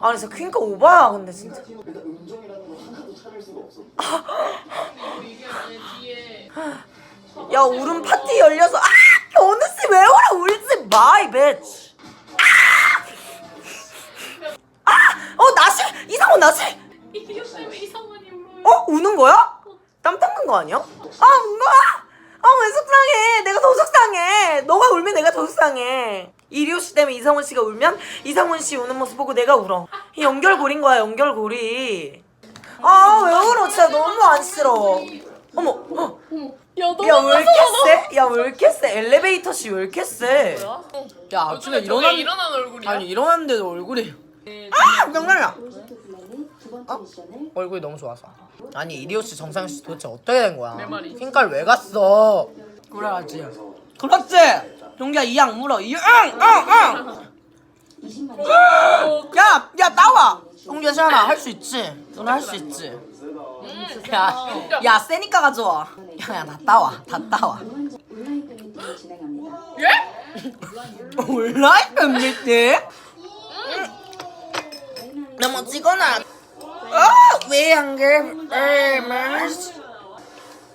아니 진짜 퀸카 오바야 근데 진짜 일단 음정이라는 거 하나도 찾을 수가 없어. 이게 내 뒤에 야 울음 파티 열려서 아 견우씨 왜 울어 울지 마이 배치 아어 나실 이상원 나실 이게 때문에 이상한이 울어요. 어 우는 거야? 땀 닦는 거 아니야? 아? 아 왜 속상해? 내가 더 속상해. 너가 울면 내가 더 속상해. 이리오 씨 때문에 이상원 씨가 울면 이상원 씨 우는 모습 보고 내가 울어. 이 연결고리인 거야 연결고리. 아 왜 울어? 진짜 너무 안쓰러워. 어머 어. 야, 너무 야 왜 이렇게 세? 야 왜 이렇게 세? 엘리베이터 씨 왜 이렇게 세? 야? 아침에 저게 일어난 일어난 얼굴이야. 아니 일어났는데도 얼굴이 아 번째 미션을 얼굴이 너무 좋아서 아니 이리오 씨 정상 씨 도대체 어떻게 된 거야? 내 말이. 핑깔 왜 갔어? 그래야지 그렇지 용기야 이양 물어. 이응응응! 20만 원. 야, 야 나와! 용기야 시원아 할수 있지? 누나 할수 있지? 야, 야. 세니까 가져와. 야야 다 따와. 다 따와. 온라인 진행합니다. 예? 온라인 미팅? 너무 찍어놔. 아 왜 안 게?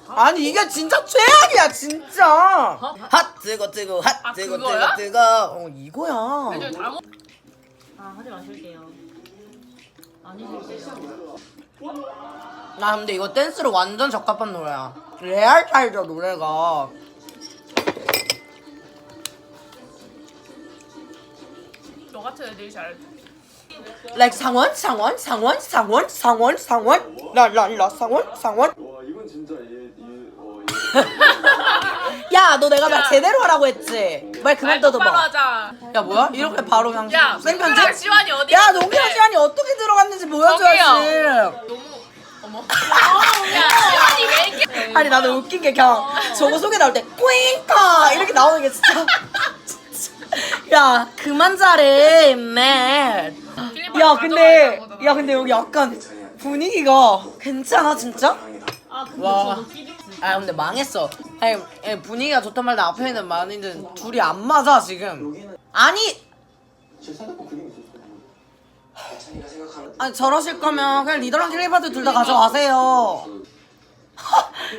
아니 이게 진짜 최악이야 진짜 핫 뜨거 뜨거 핫 아, 뜨거 그거야? 뜨거 뜨거 어 이거야 아 하지 마실게요. 아니실게요. 나 근데 이거 댄스로 완전 적합한 노래야 레알 타이저 노래가 너 같은 애들이 잘. Like 상원 상원 상원 상원 상원 상원 라라라 상원 상원 와 이건 진짜 얘얘 어, 야너 내가 말 야. 제대로 하라고 했지 말 그만 말 똑바로 떠들어 하자. 야 뭐야 이렇게 바로 그냥 야, 생편집 시완이 어디? 야? 농기랑 시간이 어떻게 들어갔는지 보여줘야지 너무 어머. 야, 시완이 왜 이렇게? 아니 나는 웃긴 게 그냥 저거 소개 나올 때 꾸잉카 이렇게 나오는 게 진짜 야 그만 잘해 맨. 야 근데 야 근데 여기 약간 분위기가 괜찮아 진짜? 아 근데 와. 저도 끼리 아 근데 망했어. 아니 예, 분위기가 좋단 말도 앞에 있는 많이들 둘이 안 맞아 지금. 아니 제 생각보 그림 있었어. 찬이가 생각하는 아니 저러실 거면 그냥 리더랑 킬리파드 둘 다 가져가세요.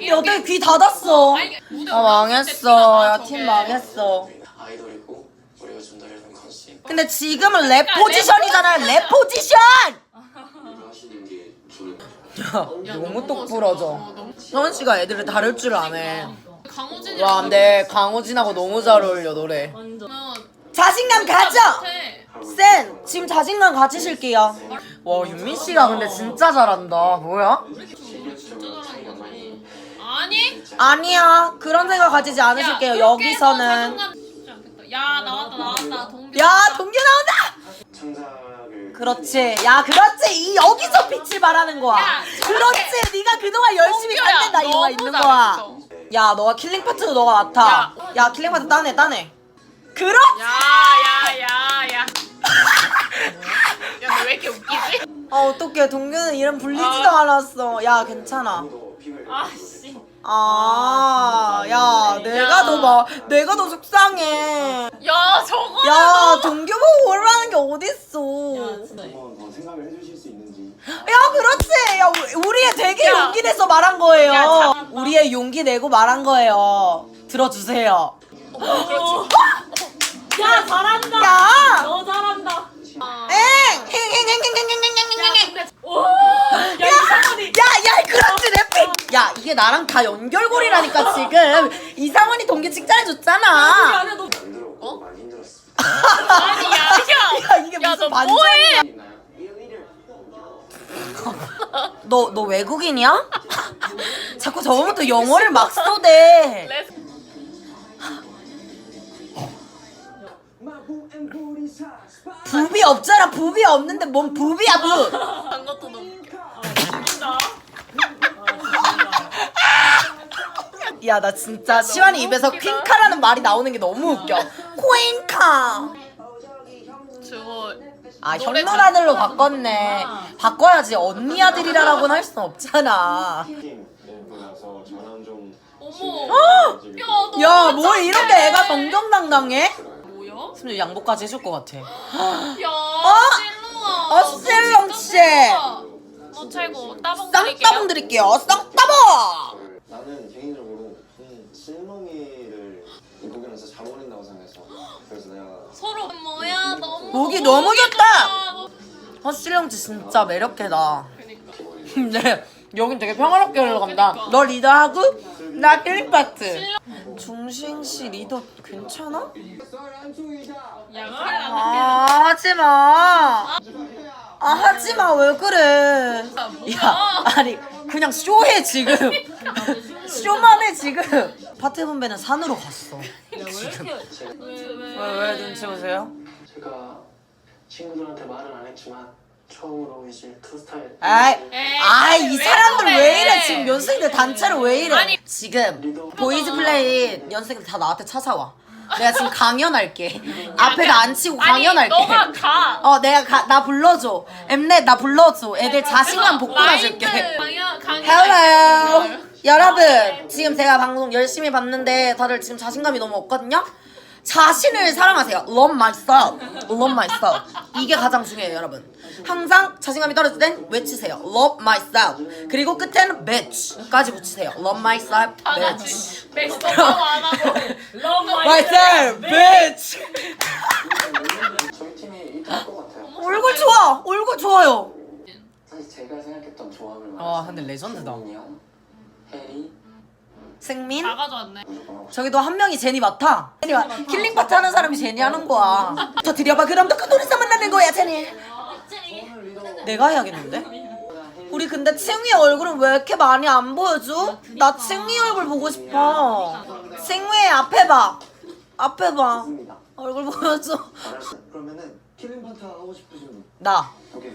야 어떻게 귀 닫았어? 아 망했어. 때 야. 팀 망했어. 아이돌이고 우리가 전달해준 컨셉 근데 지금은 랩 포지션이잖아요. 랩 포지션. 하시는 게야 너무 똑 부러져. 서원 씨가 애들을 다룰 줄 아네. 강호진이. 와 근데 강호진하고 너무 잘 어울려 노래. 완전 자신감 가져. 못해. 센 지금 자신감 가지실게요. 와 윤민 씨가 근데 진짜 잘한다. 뭐야? 진짜 잘하는 거지. 아니? 아니야 그런 생각 가지지 않으실게요. 야, 여기서는 그렇게 해서 상관없지 않겠다. 야 나왔다 나왔다 동규. 야 동규 나온다. 창작을 그렇지. 야 그렇지. 이 여기서 빛을 발하는 거야. 야, 그렇지. 네가 그동안 열심히 동규야, 살때나 이유가 너무 있는 거야. 잘했어. 야 너가 킬링 파트도 너가 맡아. 야 킬링 파트 따내 따내. 그렇지. 야야야야. 야너왜 이렇게 웃기지? 아 어떡해 동규는 이름 불리지도 아. 않았어. 야 괜찮아. 더 아씨. 아, 야, 내가 더 막, 내가 더 속상해. 야 저거. 야, 동규 보고 오라는 게 어딨어. 야 진짜. 한번 더 생각을 해주실 수 있는지 야, 그렇지. 야, 우리- 우리의 되게 야. 용기 내서 말한 거예요. 야. 우리의 용기 내고 말한 거예요. 들어주세요. 야 잘한다. 야! 너 잘한다. 엥! 행! 오. 야 이상원이. 야, 야, 그렇지! 야, 이게 나랑 다 연결고리라니까, 지금. 이상원이 동기 칭찬해줬잖아. 아니야 너. 만들어 어? 많이 힘들었어 아니 야야. 야, 이게 무슨 너 반전이야. 너, 너 외국인이야? 자꾸 저번부터 영어를 막 써대. 레스. 부비 없잖아. 부비 없는데 뭔 부비야, 부. 한 것도 너무. 웃겨. 죽인다. 야, 나 진짜 시완이 입에서. 퀸카라는 말이 나오는 게 너무 웃겨. 퀸카. 저거. 아, 노래 현노라들로 바꿨네. 바꿔야지. 언니 아들이라고는 할 순 없잖아. 팀 보고 나서 전환 좀 어머. 야 야너. 야, 뭐 이렇게 애가 정정당당해? 뭐야? 심지어 양보까지 해줄 것 같아. 야. 어? 찔러아. 어슬렁 씨. 너 최고. 따봉 쌍따봉 드릴게요. 쌍따봉. 나는 개인적으로 음, 실롱이를 이 곡이랑 진짜 잘 어울린다고 생각해서 그래서 내가 서로 뭐야 너무. 목이 너무 좋다. 씨 진짜. 그니까. 근데 여긴 되게 평화롭게 흘러간다. 너 리더하고 나 킬링 파트. 중신 씨 리더 괜찮아? 야아 하지 마. 아 하지 마. 왜 그래? 야 아니 그냥 쇼해 지금. 쇼만 해 지금. 파트 분배는 산으로 갔어. 왜왜 눈치 보세요? 제가 친구들한테 말은 안 했지만 처음으로 이제 투 스타일 아이, 에이, 아이 이 왜 사람들 그래? 왜 이래 지금 연습생들 단체로 왜 이래? 아니. 지금 보이즈 플레이 연습생들 다 나한테 찾아와. 내가 지금 강연할게. 앞에다 안 치고 강연할게. 아니 너가 가. 어 내가 가, 나 불러줘. 엠넷 나 불러줘. 애들 자신감 복돋아줄게. 강연 강연. Hello. 여러분 지금 제가 방송 열심히 봤는데 다들 지금 자신감이 너무 없거든요. 자신을 사랑하세요. Love myself. Love myself. 이게 가장 중요해요, 여러분. 항상 자신감이 떨어질 땐 외치세요. Love myself. 그리고 끝에는 bitch까지 붙이세요. Love myself, 아, bitch. 맥스 너무 안 하고. Love myself, bitch. 저희 팀이 1등 할것 같아요 얼굴 좋아. 얼굴 좋아요. 사실 제가 생각했던 조합을 아, 근데 레전드다. 형, 해리 생민. 다 가져왔네. 하고 저기도 한 명이 제니 맡아. 제니 맡 킬링 파트 하는 사람이 제니 하는 거야. 더 드려봐. 그럼 더 큰 돈에서 만나는 거야, 제니. 내가 해야겠는데? 우리 근데 칭위 얼굴은 왜 이렇게 많이 안 보여줘? 나 칭위 얼굴 보고 싶어. 칭위 앞에 봐. 앞에 봐. 얼굴 보여줘. 알았어 그러면은 킬링 파트 하고 싶으신 분 나. 오케이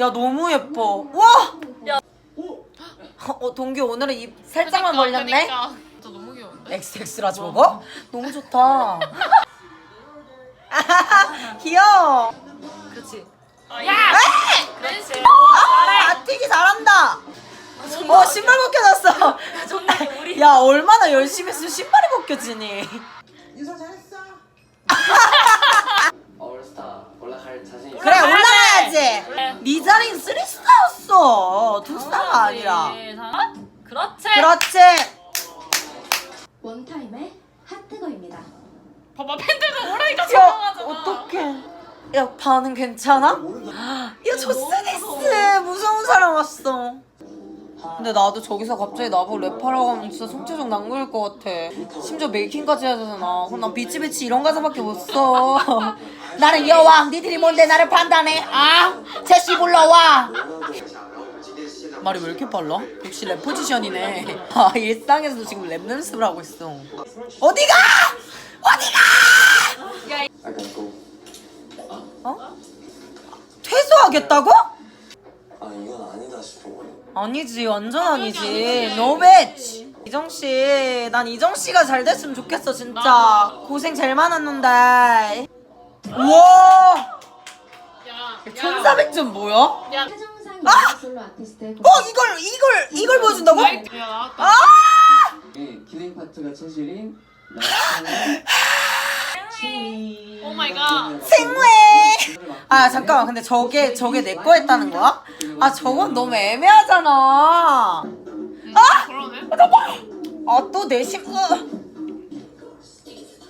야 너무 예뻐 와! 야. 어 동규 오늘은 입 살짝만 그러니까, 벌렸네 그러니까. 진짜 너무 귀여운데. XX라 저거? 너무 좋다 귀여워 그렇지 야. 그렇지. 아 튀기 잘한다 어 신발 벗겨졌어 야 얼마나 열심히 했으면 신발이 벗겨지니 얼스타 올라갈 자신 있어요? 그래 올라가야지 네 자리는 3스타였어. 2스타가 아니라 네, 다- 그렇지. 그렇지. 원타임의 하트거입니다. 봐봐 팬들도 오라니까 야 좋아하잖아. 어떡해. 야 반응 괜찮아? 야 조스니스. 무서운 사람 왔어. 근데 나도 저기서 갑자기 나보고 랩하라고 하면 진짜 손재정 낭구일 것 같아. 심지어 메이킹까지 해야 되잖아. 그럼 난 비치비치 이런 가사밖에 못 써 나는 여왕 니들이 뭔데 나를 판단해 아 제시 불러와 말이 왜 이렇게 빨라? 역시 랩 포지션이네 아 일상에서도 지금 랩 연습을 하고 있어 어디가! 어디가! 어? 퇴소하겠다고? 아 이건 아니다 싶어요 아니지 완전 아니지 노 배치 이정 씨, 난 이정 씨가 잘 됐으면 좋겠어 진짜 고생 제일 많았는데 우 와 야. 야. 천사백점 뭐야? 어 야. 최정상 여자 솔로 아티스트의 이걸 이걸 이걸 보여준다고? 야 나왔다. 아이 킬링 파트가 체질인 오 마이 갓. 생회 아 잠깐만 근데 저게 저게 내 거였다는 거야? 아 저건 너무 애매하잖아 아 그러네. 또 내심 으.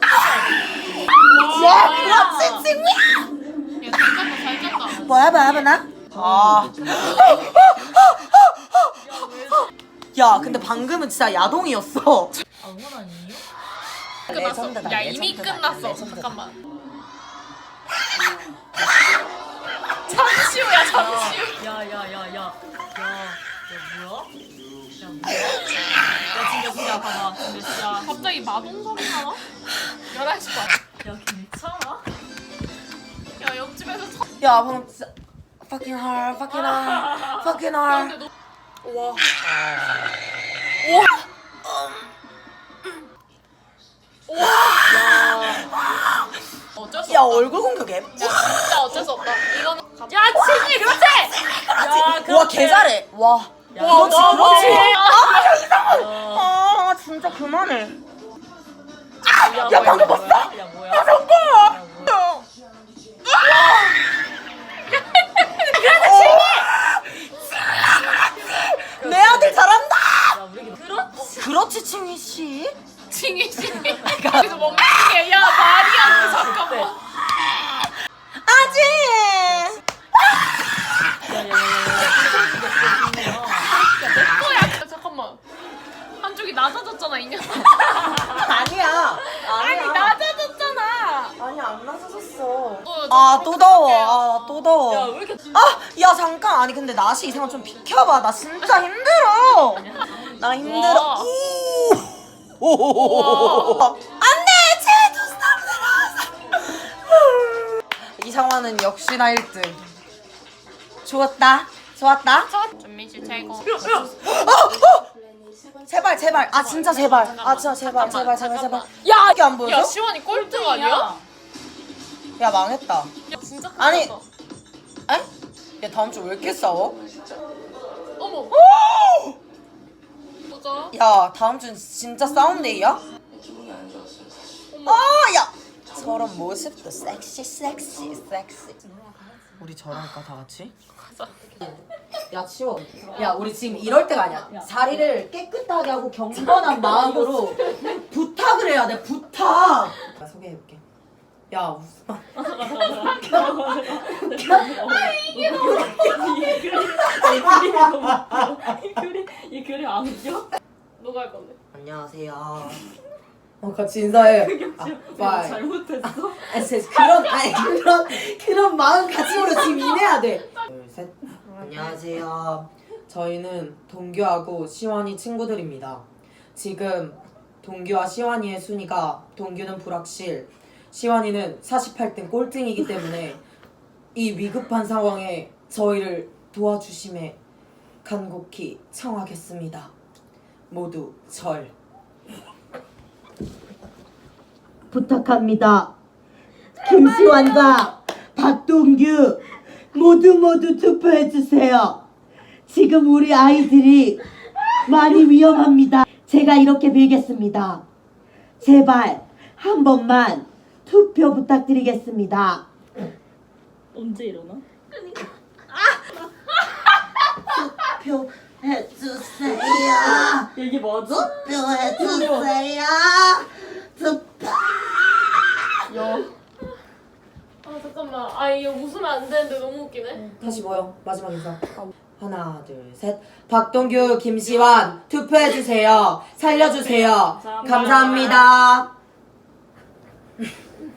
야 그렇지 생회 야, 잘 짰다, 잘 짰다. 뭐야 뭐야 뭐야 아. 야 근데 방금은 진짜 야동이었어 아 응원하니? 끝났어. 레전드다, 야, 이미 레전드다, 끝났어. 레전드다. 잠깐만. 잠시우야, 잠시우. 야야야야 야 야 뭐야? 야 뭐야? 야 진짜 진짜 봐봐 진짜 진짜 갑자기 마동석이 나와? 11시 반. 야 괜찮아? 야, 옆집에서 서... 야 방금 진짜 fucking hard fucking hard fucking hard 근데 너... 와. 어쩔 수 야 없다. 얼굴 공격해 야 진짜 어쩔 수 없다. 이거는 감- 야 칭이 그렇지. 야 그렇지. 와 개 잘해 와 야, 그렇지 와, 그렇지 와. 아 진짜 그만해 야, 야, 방금 뭐 뭐야? 야 잠깐만 뭐야? 내 아들 잘한다 그렇지. 그렇지 칭희 씨 칭이 씨. 여기서 멍청이. 야 말이 안 돼. 잠깐만. 아직 또야. 잠깐만. 한쪽이 낮아졌잖아 이년. 어, 아저또 더워 아 또 더워 야 왜 이렇게 아, 야 잠깐. 아니 근데 나시 이상한 좀 비켜봐. 나 진짜 힘들어. 나 힘들어. 와. 오. 안돼, 제주 스탑 이상화는 역시나 1등. 좋았다. 좋았다. 준민 씨 최고. 제발 제발. 아 진짜 제발. 아 진짜 제발 제발 제발 제발. 야 이게 안 보여? 야 시원이 꼴등 아니야? 야 망했다. 야 진짜 큰일 아니. 났다. 에? 야 다음 주 왜 이렇게 싸워? 어머. 보자. 야 다음 주 진짜 싸움데이야? 기분이 안 좋았어요 사실 아, 야! 저런 모습도 섹시, 섹시, 섹시. 우리 저럴까 다 같이? 가자. 야 치워. 야 우리 지금 이럴 때가 아니야. 자리를 깨끗하게 하고 경건한 마음으로 부탁을 해야 돼. 부탁. 나 소개해볼게. 야 우스만. 이 글이 이 글이 안 웃겨? 누가 할 건데? 안녕하세요. 어 같이 인사해. 아, 내가 빠이. 잘못했어? 진짜 그런 아니 그런 그런 마음 가짐으로 지금 임해야 돼. 둘 셋. 안녕하세요. 저희는 동규하고 시완이 친구들입니다. 지금 동규와 시완이의 순위가 동규는 불확실, 시완이는 48등 꼴등이기 때문에 이 위급한 상황에 저희를 도와주심에 간곡히 청하겠습니다. 모두 절. 부탁합니다. 김시환과 박동규 모두 모두 투표해 주세요. 지금 우리 아이들이 많이 위험합니다. 제가 이렇게 빌겠습니다. 제발 한 번만 투표 부탁드리겠습니다. 언제 일어나? 투표해 주세요. 이게 뭐지? 투표해 주세요. 투표. 아 잠깐만. 아 이거 웃으면 안 되는데 너무 웃기네. 다시 모여 마지막 인사 하나 둘셋 박동규 김시환 투표해주세요 살려주세요 감사합니다